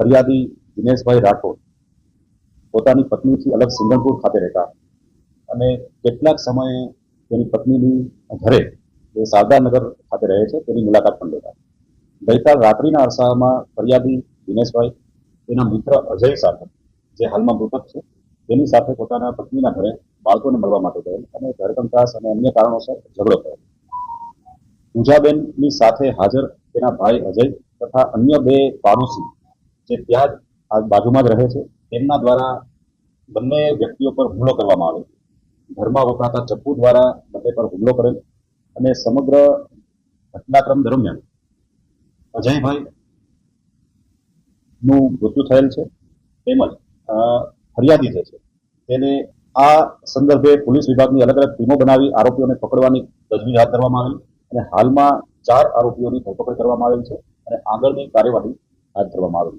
ફરિયાદી દિનેશભાઈ રાઠોડ પોતાની પત્નીથી અલગ સિંગણપુર ખાતે રહેતા અને કેટલાક સમયે તેની પત્નીની ઘરે જે શારદાનગર ખાતે રહે છે, તેની મુલાકાત પણ લેતા. ગઈકાલ રાત્રિના અરસામાં ફરિયાદી દિનેશભાઈ, તેના મિત્ર અજય સાથે, જે હાલમાં મૃતક છે, તેની સાથે પોતાના પત્નીના ઘરે બાળકોને મળવા માટે ગયેલ અને ધરકંકાસ અને અન્ય કારણોસર ઝઘડો થયો. પૂજાબેનની સાથે હાજર તેના ભાઈ અજય તથા અન્ય બે પાડોશી જે ત્યાં બાજુમાં જ રહે છે, તેમના દ્વારા બંને વ્યક્તિઓ પર હુમલો કરવામાં આવ્યો ઘરમાં વપરાતા ચપ્પુ દ્વારા બંને પર હુમલો કરેલ અને સમગ્ર ઘટનાક્રમ દરમિયાન અજયભાઈ નું મૃત્યુ થયેલ છે, તેમજ ફરિયાદી જે છે, તેને આ સંદર્ભે પોલીસ વિભાગની અલગ અલગ ટીમો બનાવી આરોપીઓને પકડવાની તજવીજ હાથ ધરવામાં આવેલ અને હાલમાં ચાર આરોપીઓની ધરપકડ કરવામાં આવેલ છે અને આગળની કાર્યવાહી હાથ ધરવામાં આવેલ